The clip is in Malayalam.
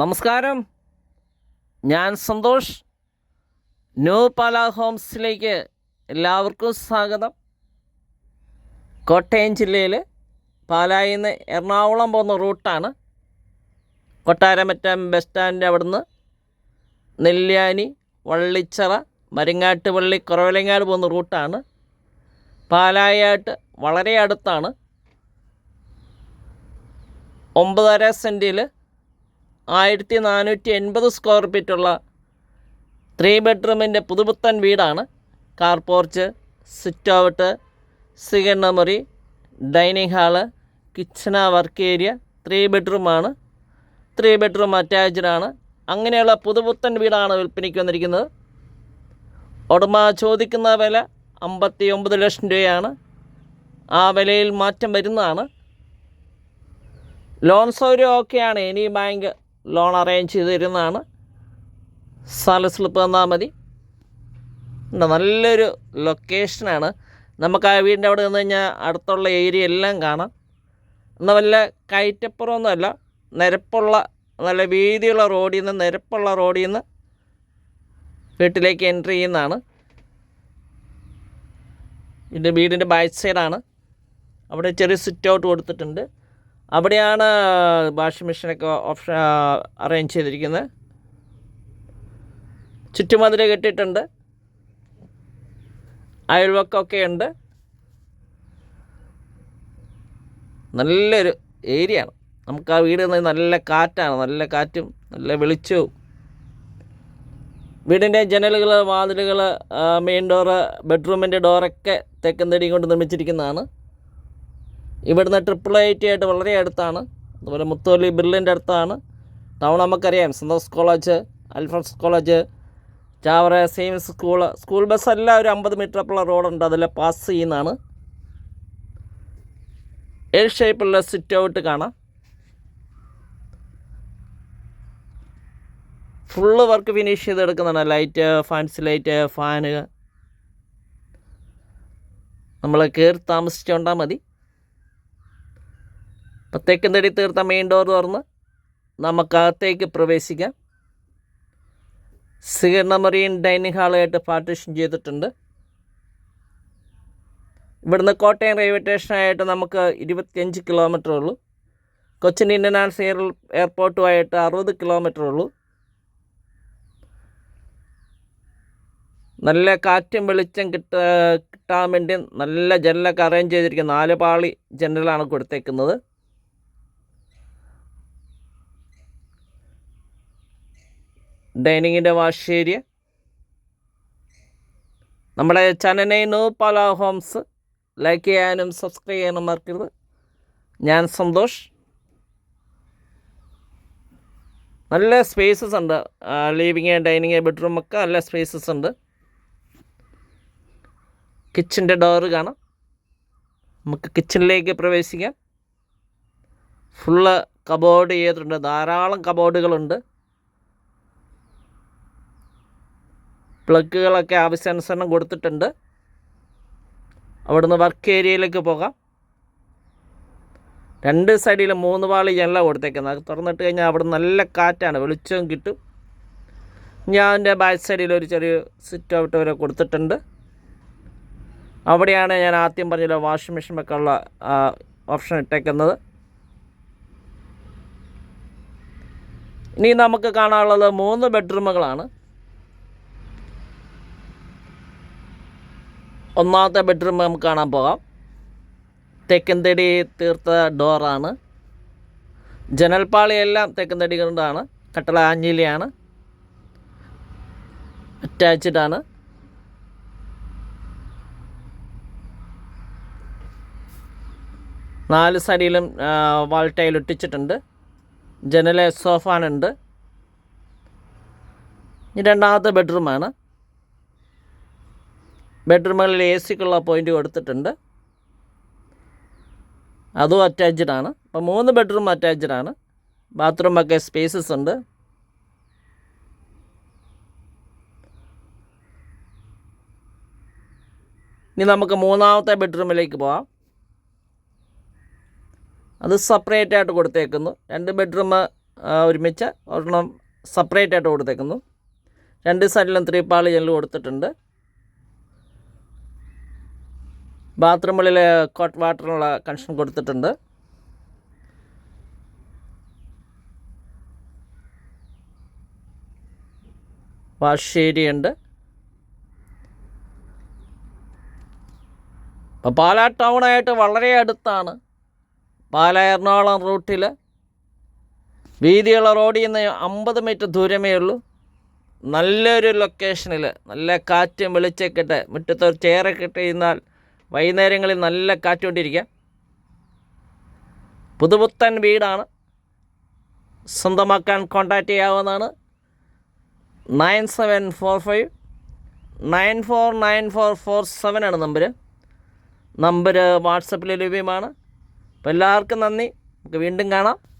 നമസ്കാരം. ഞാൻ സന്തോഷ്. ന്യൂ പാല ഹോംസിലേക്ക് എല്ലാവർക്കും സ്വാഗതം. കോട്ടയം ജില്ലയിൽ പാലായിൽ നിന്ന് എറണാകുളം പോകുന്ന റൂട്ടാണ്. കൊട്ടാരമറ്റം ബസ് സ്റ്റാൻഡിന്റെ അവിടുന്ന് നെല്ലിയാനി വള്ളിച്ചറ മരിങ്ങാട്ടുപള്ളി കുറവലങ്ങാട് പോകുന്ന റൂട്ടാണ്. പാലായായിട്ട് വളരെ അടുത്താണ്. ഒമ്പതര സെന്റിൽ ആയിരത്തി നാനൂറ്റി എൺപത് സ്ക്വയർ ഫീറ്റുള്ള ത്രീ ബെഡ്റൂമിന്റെ പുതുപുത്തൻ വീടാണ്. കാർ പോർച്ച് സിറ്റ് ഔട്ട് സിഗണ്ണ മുറി ഡൈനിങ് ഹാൾ കിച്ചണ വർക്ക് ഏരിയ ത്രീ ബെഡ്റൂമാണ് ത്രീ ബെഡ്റൂം അറ്റാച്ച്ഡ് ആണ്. അങ്ങനെയുള്ള പുതുപുത്തൻ വീടാണ് വിൽപ്പനയ്ക്ക് വന്നിരിക്കുന്നത്. ഉടമ ചോദിക്കുന്ന വില അമ്പത്തി ഒമ്പത് ലക്ഷം രൂപയാണ്. ആ വിലയിൽ മാറ്റം വരുന്നതാണ്. ലോൺ സൗകര്യം ഓക്കെയാണ് ഇനി ബാങ്ക് ലോൺ അറേഞ്ച് ചെയ്ത് തരുന്നതാണ് സ്ഥല സ്ലിപ്പ് തന്നാൽ മതി. നല്ലൊരു ലൊക്കേഷനാണ് നമുക്ക് ആ വീടിന്റെ അവിടെ നിന്ന് കഴിഞ്ഞാൽ അടുത്തുള്ള ഏരിയ എല്ലാം കാണാം. എന്നാൽ വല്ല കയറ്റപ്പുറമൊന്നുമല്ല. നിരപ്പുള്ള നല്ല വീതിയുള്ള റോഡിൽ നിന്ന് നിരപ്പുള്ള റോഡിൽ നിന്ന് വീട്ടിലേക്ക് എൻട്രി ചെയ്യുന്നതാണ്. ഇതിന്റെ വീടിന്റെ ബാക്ക് സൈഡാണ് അവിടെ ചെറിയ സിറ്റ് ഔട്ട് കൊടുത്തിട്ടുണ്ട്. അവിടെയാണ് വാഷിംഗ് മെഷീനൊക്കെ ഓപ്ഷൻ അറേഞ്ച് ചെയ്തിരിക്കുന്നത്. ചുറ്റുമതിൽ കെട്ടിയിട്ടുണ്ട്. അയൽവക്കമൊക്കെ ഉണ്ട്. നല്ലൊരു ഏരിയ ആണ് നമുക്ക് ആ വീട് നല്ല കാറ്റാണ്. നല്ല കാറ്റും നല്ല വെളിച്ചവും. വീടിന്റെ ജനലുകൾ വാതിലുകൾ മെയിൻ ഡോറ് ബെഡ്റൂമിന്റെ ഡോറൊക്കെ തെക്കൻ തടിയും കൊണ്ട് നിർമ്മിച്ചിരിക്കുന്നതാണ്. ഇവിടുന്ന് ട്രിപ്പിൾ ഐ ടി ആയിട്ട് വളരെ അടുത്താണ്. അതുപോലെ മുത്തോലി ബിർലിന്റെ അടുത്താണ്. ടൗൺ നമുക്കറിയാം. Santhosh college Alphonsa college Chavara same school school bus എല്ലാം ഒരു അമ്പത് മീറ്റർ അപ്പുള്ള റോഡുണ്ട് അതിൽ പാസ് ചെയ്യുന്നതാണ്. എൽ ഷേപ്പുള്ള സിറ്റ് ഔട്ട് കാണാം. ഫുള്ള് വർക്ക് ഫിനിഷ് ചെയ്തെടുക്കുന്നതാണ്. ലൈറ്റ് ഫാൻസി ലൈറ്റ് ഫാന് നമ്മൾ കയറി താമസിച്ചുകൊണ്ടാൽ മതി. അപ്പോൾ തടി തീർത്ത മെയിൻ ഡോർ തുറന്ന് നമുക്കകത്തേക്ക് പ്രവേശിക്കാം. സ്വീകരണ മുറിയും ഡൈനിങ് ഹാളായിട്ട് പാർട്ടീഷൻ ചെയ്തിട്ടുണ്ട്. ഇവിടുന്ന് കോട്ടയം റെയിൽവേ സ്റ്റേഷനായിട്ട് നമുക്ക് ഇരുപത്തിയഞ്ച് കിലോമീറ്റർ ഉള്ളൂ. കൊച്ചിൻ ഇന്റർനാഷണൽ എയർപോർട്ടുമായിട്ട് അറുപത് കിലോമീറ്റർ ഉള്ളൂ. നല്ല കാറ്റും വെളിച്ചം കിട്ട കിട്ടാൻ വേണ്ടി നല്ല ജനലൊക്കെ അറേഞ്ച് ചെയ്തിരിക്കുന്ന നാല് പാളി ജനലാണ് കൊടുത്തേക്കുന്നത്. ഡൈനിങ്ങിന്റെ വാഷ് ഏരിയ നമ്മുടെ ചാനലിനെ നോ പല ഹോംസ് ലൈക്ക് ചെയ്യാനും സബ്സ്ക്രൈബ് ചെയ്യാനും മറക്കരുത്. ഞാൻ സന്തോഷ്. നല്ല സ്പേസസ് ഉണ്ട്. ലിവിങ് ഡൈനിങ് ബെഡ്റൂം ഒക്കെ നല്ല സ്പേസസ് ഉണ്ട്. കിച്ചന്റെ ഡോറ് കാണാം. നമുക്ക് കിച്ചണിലേക്ക് പ്രവേശിക്കാം. ഫുള്ള് കബോർഡ് ചെയ്തിട്ടുണ്ട്. ധാരാളം കബോർഡുകളുണ്ട് പ്ലഗുകളൊക്കെ ആവശ്യാനുസരണം കൊടുത്തിട്ടുണ്ട്. അവിടുന്ന് വർക്ക് ഏരിയയിലേക്ക് പോകാം. രണ്ട് സൈഡിലും മൂന്ന് പാളി ജനല കൊടുത്തേക്കുന്നത് തുറന്നിട്ട് കഴിഞ്ഞാൽ അവിടെ നല്ല കാറ്റാണ്. വെളിച്ചവും കിട്ടും. ഞാൻ അതിന്റെ ബാക്ക് സൈഡിൽ ഒരു ചെറിയ സിറ്റ് ഔട്ട് വരെ കൊടുത്തിട്ടുണ്ട്. അവിടെയാണ് ഞാൻ ആദ്യം പറഞ്ഞില്ല വാഷിംഗ് മെഷീൻ ഒക്കെ ഉള്ള ഓപ്ഷൻ ഇട്ടേക്കുന്നത്. ഇനി നമുക്ക് കാണാനുള്ളത് മൂന്ന് ബെഡ്റൂമുകളാണ് ഒന്നാമത്തെ ബെഡ്റൂം നമുക്ക് കാണാൻ പോകാം. തെക്കൻതടി തീർത്ത ഡോറാണ്. ജനൽപ്പാളിയെല്ലാം തെക്കൻതടി കൊണ്ടാണ്. കട്ടള ആഞ്ഞിലിയാണ്. ആണ്. നാല് സൈഡിലും വാൾ ടൈൽ ഒട്ടിച്ചിട്ടുണ്ട്. ജനൽ സോഫാനുണ്ട്. രണ്ടാമത്തെ ബെഡ്റൂമാണ്. ബെഡ്റൂമുകളിൽ എ സിക്കുള്ള പോയിന്റ് കൊടുത്തിട്ടുണ്ട്. അതും അറ്റാച്ച്ഡ് ആണ്. അപ്പോൾ മൂന്ന് ബെഡ്റൂം അറ്റാച്ച്ഡ് ആണ്. ബാത്റൂമൊക്കെ സ്പേസസ് ഉണ്ട്. ഇനി നമുക്ക് മൂന്നാമത്തെ ബെഡ്റൂമിലേക്ക് പോവാം. അത് സെപ്പറേറ്റ് ആയിട്ട് കൊടുത്തേക്കുന്നു. രണ്ട് ബെഡ്റൂം ഒരുമിച്ച് ഒരെണ്ണം സെപ്പറേറ്റ് ആയിട്ട് കൊടുത്തേക്കുന്നു. രണ്ട് സൈഡിലും ത്രീ ജനൽ കൊടുത്തിട്ടുണ്ട്. ബാത്റൂമുകളിൽ കോട്ട് വാട്ടറിനുള്ള കണക്ഷൻ കൊടുത്തിട്ടുണ്ട്. വാഷ് ഏരിയ ഉണ്ട് അപ്പോൾ പാലാ ടൗണായിട്ട് വളരെ അടുത്താണ്. പാലാ എറണാകുളം റൂട്ടിൽ വീതിയുള്ള റോഡിൽ നിന്ന് അമ്പത് മീറ്റർ ദൂരമേ ഉള്ളൂ. നല്ലൊരു ലൊക്കേഷനിൽ നല്ല കാറ്റും വെളിച്ചൊക്കെ ഇട്ട് മുറ്റത്ത് ഒരു ചെയറൊക്കെ ഇട്ട് ഇരുന്നാൽ വൈകുന്നേരങ്ങളിൽ നല്ല കാറ്റ് കൊണ്ടിരിക്കാം പുതുപുത്തൻ വീടാണ്. സ്വന്തമാക്കാൻ കോൺടാക്റ്റ് ചെയ്യാവുന്നതാണ്. Nine seven four five nine four nine four four seven ആണ് നമ്പർ നമ്പർ വാട്സപ്പിൽ ലഭ്യമാണ്. അപ്പോൾ എല്ലാവർക്കും നന്ദി. നമുക്ക് വീണ്ടും കാണാം.